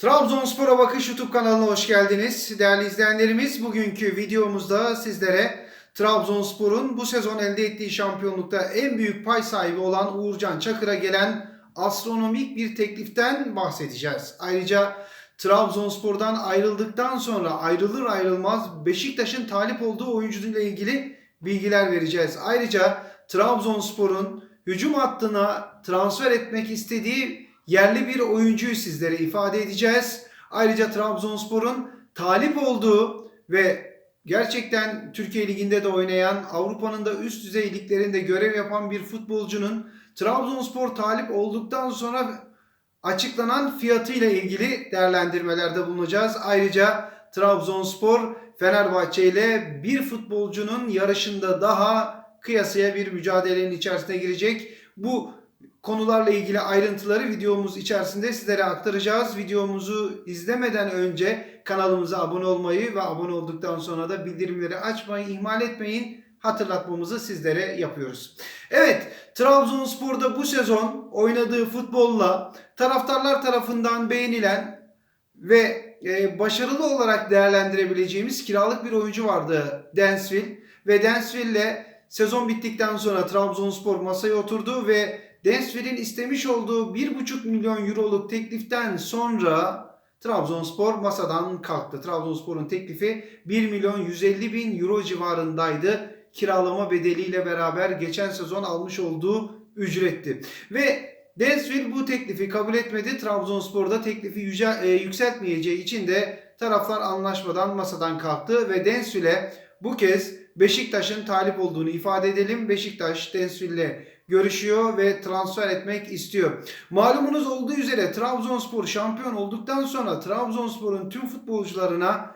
Trabzonspor'a Bakış YouTube kanalına hoş geldiniz. Değerli izleyenlerimiz bugünkü videomuzda sizlere Trabzonspor'un bu sezon elde ettiği şampiyonlukta en büyük pay sahibi olan Uğurcan Çakır'a gelen astronomik bir tekliften bahsedeceğiz. Ayrıca Trabzonspor'dan ayrıldıktan sonra ayrılır ayrılmaz Beşiktaş'ın talip olduğu oyuncuyla ilgili bilgiler vereceğiz. Ayrıca Trabzonspor'un hücum hattına transfer etmek istediği yerli bir oyuncuyu sizlere ifade edeceğiz. Ayrıca Trabzonspor'un talip olduğu ve gerçekten Türkiye Ligi'nde de oynayan, Avrupa'nın da üst düzey liglerinde görev yapan bir futbolcunun Trabzonspor talip olduktan sonra açıklanan fiyatıyla ilgili değerlendirmelerde bulunacağız. Ayrıca Trabzonspor Fenerbahçe ile bir futbolcunun yarışında daha kıyasıya bir mücadelenin içerisine girecek. Bu konularla ilgili ayrıntıları videomuz içerisinde sizlere aktaracağız. Videomuzu izlemeden önce kanalımıza abone olmayı ve abone olduktan sonra da bildirimleri açmayı ihmal etmeyin. Hatırlatmamızı sizlere yapıyoruz. Evet, Trabzonspor'da bu sezon oynadığı futbolla taraftarlar tarafından beğenilen ve e, başarılı olarak değerlendirebileceğimiz kiralık bir oyuncu vardı Densville ve Densville ile sezon bittikten sonra Trabzonspor masaya oturdu ve Densville'in istemiş olduğu 1,5 milyon euroluk tekliften sonra Trabzonspor masadan kalktı. Trabzonspor'un teklifi 1 milyon 150 bin euro civarındaydı. Kiralama bedeliyle beraber geçen sezon almış olduğu ücretti. Ve Densville bu teklifi kabul etmedi. Trabzonspor'da teklifi yüce, e, yükseltmeyeceği için de taraflar anlaşmadan masadan kalktı ve Densville'e bu kez Beşiktaş'ın talip olduğunu ifade edelim. Beşiktaş Densville'le görüşüyor ve transfer etmek istiyor. Malumunuz olduğu üzere Trabzonspor şampiyon olduktan sonra Trabzonspor'un tüm futbolcularına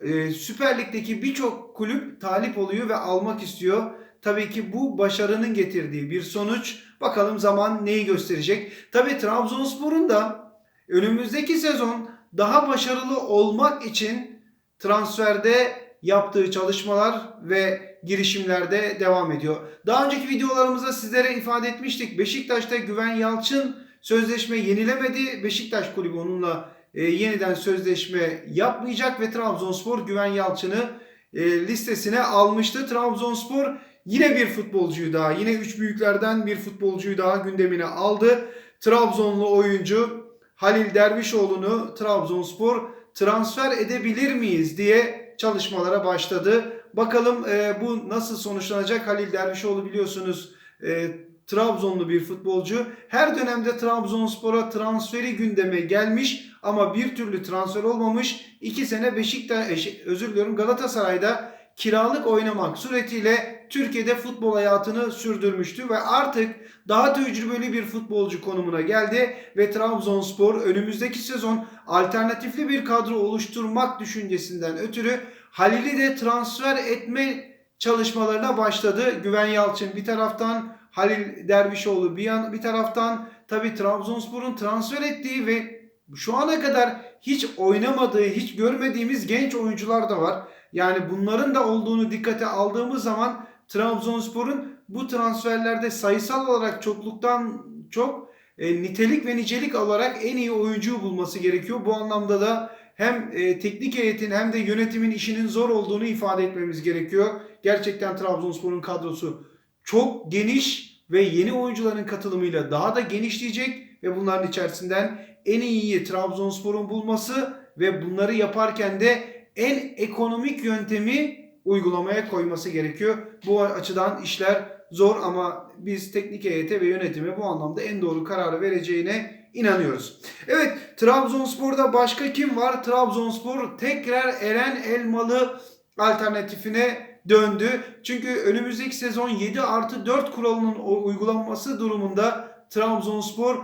e, Süper Lig'deki birçok kulüp talip oluyor ve almak istiyor. Tabii ki bu başarının getirdiği bir sonuç. Bakalım zaman neyi gösterecek. Tabii Trabzonspor'un da önümüzdeki sezon daha başarılı olmak için transferde yaptığı çalışmalar ve girişimlerde devam ediyor. Daha önceki videolarımızda sizlere ifade etmiştik. Beşiktaş'ta Güven Yalçın sözleşme yenilemedi. Beşiktaş kulübü onunla e, yeniden sözleşme yapmayacak ve Trabzonspor Güven Yalçın'ı e, listesine almıştı. Trabzonspor yine bir futbolcuyu daha, yine üç büyüklerden bir futbolcuyu daha gündemine aldı. Trabzonlu oyuncu Halil Dervişoğlu'nu Trabzonspor transfer edebilir miyiz diye çalışmalara başladı. Bakalım e, bu nasıl sonuçlanacak? Halil Dervişoğlu biliyorsunuz e, Trabzonlu bir futbolcu. Her dönemde Trabzonspor'a transferi gündeme gelmiş ama bir türlü transfer olmamış. İki sene Beşiktaş, özür diliyorum Galatasaray'da kiralık oynamak suretiyle Türkiye'de futbol hayatını sürdürmüştü ve artık daha tecrübeli bir futbolcu konumuna geldi ve Trabzonspor önümüzdeki sezon alternatifli bir kadro oluşturmak düşüncesinden ötürü Halil'i de transfer etme çalışmalarına başladı. Güven Yalçın bir taraftan, Halil Dervişoğlu bir, yan, bir taraftan tabi Trabzonspor'un transfer ettiği ve şu ana kadar hiç oynamadığı, hiç görmediğimiz genç oyuncular da var. Yani bunların da olduğunu dikkate aldığımız zaman Trabzonspor'un bu transferlerde sayısal olarak çokluktan çok e, nitelik ve nicelik olarak en iyi oyuncuyu bulması gerekiyor. Bu anlamda da hem e, teknik heyetin hem de yönetimin işinin zor olduğunu ifade etmemiz gerekiyor. Gerçekten Trabzonspor'un kadrosu çok geniş ve yeni oyuncuların katılımıyla daha da genişleyecek ve bunların içerisinden en iyiyi Trabzonspor'un bulması ve bunları yaparken de en ekonomik yöntemi uygulamaya koyması gerekiyor. Bu açıdan işler zor ama biz teknik heyete ve yönetime bu anlamda en doğru kararı vereceğine inanıyoruz. Evet Trabzonspor'da başka kim var? Trabzonspor tekrar Eren Elmalı alternatifine döndü. Çünkü önümüzdeki sezon 7 artı 4 kuralının uygulanması durumunda Trabzonspor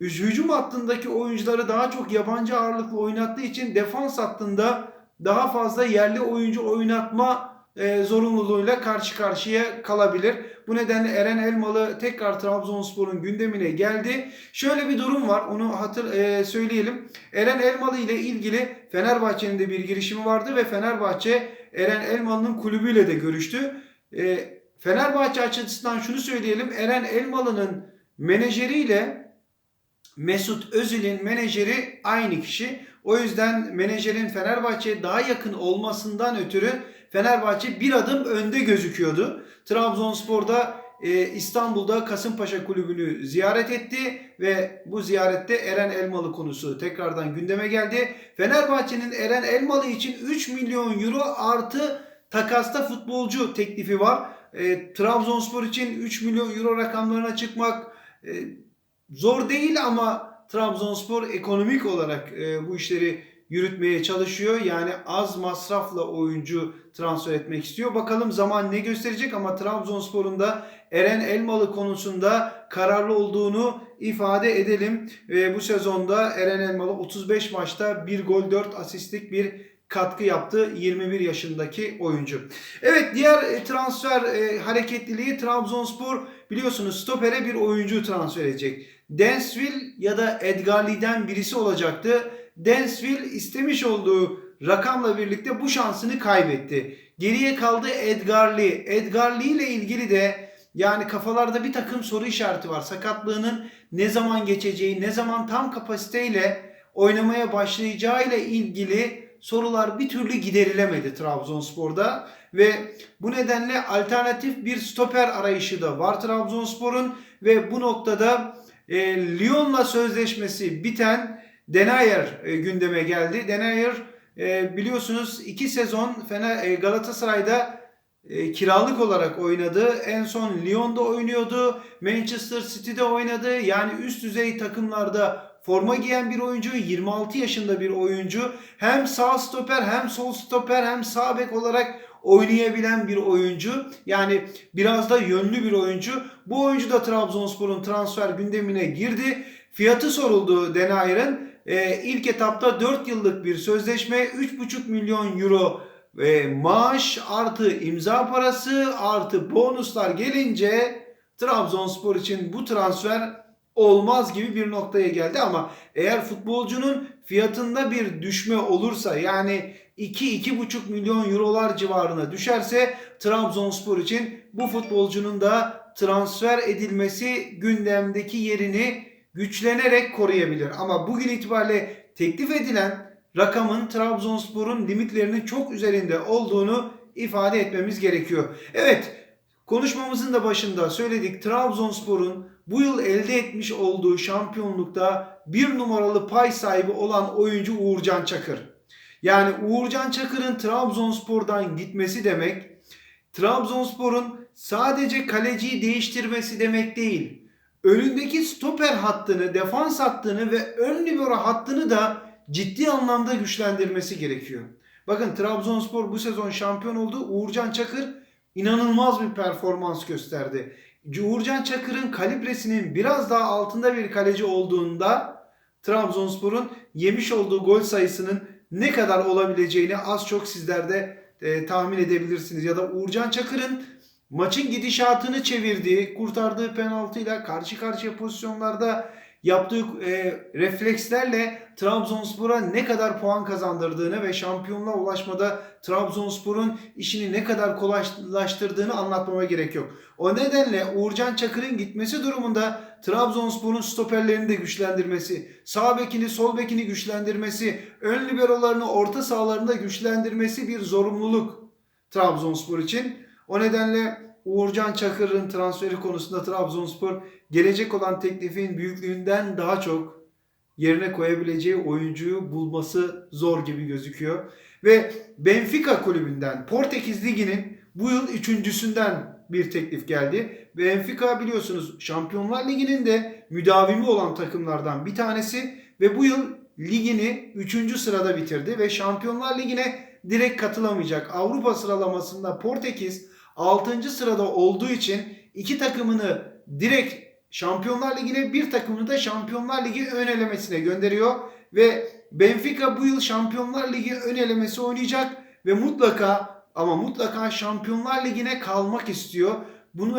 hücum hattındaki oyuncuları daha çok yabancı ağırlıklı oynattığı için defans hattında daha fazla yerli oyuncu oynatma e, zorunluluğuyla karşı karşıya kalabilir. Bu nedenle Eren Elmalı tekrar Trabzonspor'un gündemine geldi. Şöyle bir durum var onu hatır e, söyleyelim. Eren Elmalı ile ilgili Fenerbahçe'nin de bir girişimi vardı ve Fenerbahçe Eren Elmalı'nın kulübüyle de görüştü. E, Fenerbahçe açısından şunu söyleyelim. Eren Elmalı'nın menajeriyle Mesut Özil'in menajeri aynı kişi. O yüzden menajerin Fenerbahçe'ye daha yakın olmasından ötürü Fenerbahçe bir adım önde gözüküyordu. Trabzonspor'da e, İstanbul'da Kasımpaşa Kulübü'nü ziyaret etti ve bu ziyarette Eren Elmalı konusu tekrardan gündeme geldi. Fenerbahçe'nin Eren Elmalı için 3 milyon euro artı takasta futbolcu teklifi var. E, Trabzonspor için 3 milyon euro rakamlarına çıkmak e, zor değil ama Trabzonspor ekonomik olarak e, bu işleri yürütmeye çalışıyor. Yani az masrafla oyuncu transfer etmek istiyor. Bakalım zaman ne gösterecek ama Trabzonspor'un da Eren Elmalı konusunda kararlı olduğunu ifade edelim. E, bu sezonda Eren Elmalı 35 maçta 1 gol 4 asistlik bir katkı yaptı 21 yaşındaki oyuncu. Evet diğer e, transfer e, hareketliliği Trabzonspor biliyorsunuz stopere bir oyuncu transfer edecek. Densville ya da Edgarli'den birisi olacaktı. Densville istemiş olduğu rakamla birlikte bu şansını kaybetti. Geriye kaldı Edgarli. Edgarli ile ilgili de yani kafalarda bir takım soru işareti var. Sakatlığının ne zaman geçeceği, ne zaman tam kapasiteyle oynamaya başlayacağı ile ilgili sorular bir türlü giderilemedi Trabzonspor'da ve bu nedenle alternatif bir stoper arayışı da var Trabzonspor'un ve bu noktada e, Lyon'la sözleşmesi biten Denayer e, gündeme geldi. Denayer e, biliyorsunuz iki sezon Fener e, Galatasaray'da e, kiralık olarak oynadı. En son Lyon'da oynuyordu. Manchester City'de oynadı. Yani üst düzey takımlarda forma giyen bir oyuncu, 26 yaşında bir oyuncu. Hem sağ stoper hem sol stoper hem sağ bek olarak oynayabilen bir oyuncu. Yani biraz da yönlü bir oyuncu. Bu oyuncu da Trabzonspor'un transfer gündemine girdi. Fiyatı soruldu Denayer'ın. Ee, ilk etapta 4 yıllık bir sözleşme 3,5 milyon euro e, maaş artı imza parası artı bonuslar gelince Trabzonspor için bu transfer olmaz gibi bir noktaya geldi ama eğer futbolcunun fiyatında bir düşme olursa yani 2-2,5 milyon eurolar civarına düşerse Trabzonspor için bu futbolcunun da transfer edilmesi gündemdeki yerini güçlenerek koruyabilir. Ama bugün itibariyle teklif edilen rakamın Trabzonspor'un limitlerinin çok üzerinde olduğunu ifade etmemiz gerekiyor. Evet konuşmamızın da başında söyledik Trabzonspor'un bu yıl elde etmiş olduğu şampiyonlukta bir numaralı pay sahibi olan oyuncu Uğurcan Çakır. Yani Uğurcan Çakır'ın Trabzonspor'dan gitmesi demek Trabzonspor'un sadece kaleciyi değiştirmesi demek değil. Önündeki stoper hattını, defans hattını ve ön libero hattını da ciddi anlamda güçlendirmesi gerekiyor. Bakın Trabzonspor bu sezon şampiyon oldu. Uğurcan Çakır inanılmaz bir performans gösterdi. Uğurcan Çakır'ın kalibresinin biraz daha altında bir kaleci olduğunda Trabzonspor'un yemiş olduğu gol sayısının ne kadar olabileceğini az çok sizler de e, tahmin edebilirsiniz. Ya da Uğurcan Çakır'ın maçın gidişatını çevirdiği, kurtardığı penaltıyla karşı karşıya pozisyonlarda yaptığı e, reflekslerle Trabzonspor'a ne kadar puan kazandırdığını ve şampiyonluğa ulaşmada Trabzonspor'un işini ne kadar kolaylaştırdığını anlatmama gerek yok. O nedenle Uğurcan Çakır'ın gitmesi durumunda Trabzonspor'un stoperlerini de güçlendirmesi, sağ bekini, sol bekini güçlendirmesi, ön liberolarını orta sahalarında güçlendirmesi bir zorunluluk Trabzonspor için. O nedenle Uğurcan Çakır'ın transferi konusunda Trabzonspor gelecek olan teklifin büyüklüğünden daha çok yerine koyabileceği oyuncuyu bulması zor gibi gözüküyor. Ve Benfica kulübünden Portekiz Ligi'nin bu yıl üçüncüsünden bir teklif geldi. Benfica biliyorsunuz Şampiyonlar Ligi'nin de müdavimi olan takımlardan bir tanesi ve bu yıl ligini 3. sırada bitirdi ve Şampiyonlar Ligi'ne direkt katılamayacak. Avrupa sıralamasında Portekiz 6. sırada olduğu için iki takımını direkt Şampiyonlar Ligi'ne bir takımını da Şampiyonlar Ligi ön elemesine gönderiyor ve Benfica bu yıl Şampiyonlar Ligi ön elemesi oynayacak ve mutlaka ama mutlaka Şampiyonlar Ligi'ne kalmak istiyor. Bunu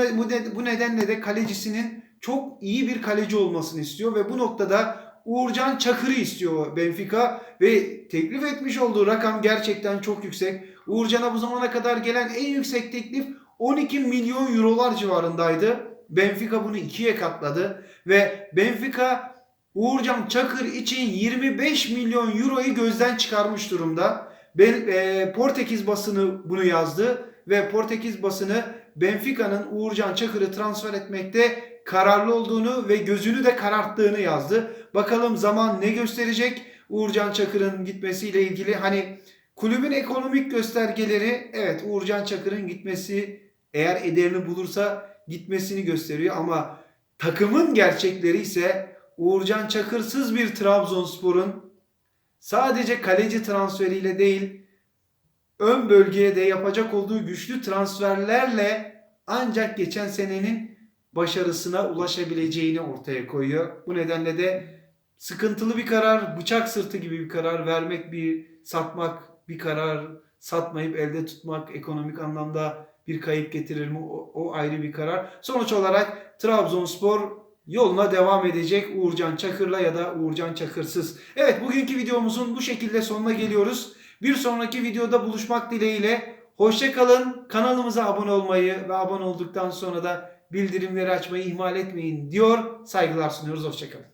bu nedenle de kalecisinin çok iyi bir kaleci olmasını istiyor ve bu noktada Uğurcan Çakır'ı istiyor Benfica ve teklif etmiş olduğu rakam gerçekten çok yüksek. Uğurcan'a bu zamana kadar gelen en yüksek teklif 12 milyon eurolar civarındaydı. Benfica bunu ikiye katladı ve Benfica Uğurcan Çakır için 25 milyon euroyu gözden çıkarmış durumda. Ben, e, Portekiz basını bunu yazdı ve Portekiz basını Benfica'nın Uğurcan Çakır'ı transfer etmekte kararlı olduğunu ve gözünü de kararttığını yazdı. Bakalım zaman ne gösterecek Uğurcan Çakır'ın gitmesiyle ilgili hani kulübün ekonomik göstergeleri evet Uğurcan Çakır'ın gitmesi eğer ederini bulursa gitmesini gösteriyor ama takımın gerçekleri ise Uğurcan Çakırsız bir Trabzonspor'un sadece kaleci transferiyle değil ön bölgeye de yapacak olduğu güçlü transferlerle ancak geçen senenin başarısına ulaşabileceğini ortaya koyuyor. Bu nedenle de sıkıntılı bir karar, bıçak sırtı gibi bir karar vermek, bir satmak, bir karar satmayıp elde tutmak ekonomik anlamda bir kayıp getirir mi? O, o ayrı bir karar. Sonuç olarak Trabzonspor yoluna devam edecek Uğurcan Çakır'la ya da Uğurcan Çakırsız. Evet bugünkü videomuzun bu şekilde sonuna geliyoruz. Bir sonraki videoda buluşmak dileğiyle. Hoşçakalın. Kanalımıza abone olmayı ve abone olduktan sonra da bildirimleri açmayı ihmal etmeyin diyor. Saygılar sunuyoruz. Hoşçakalın.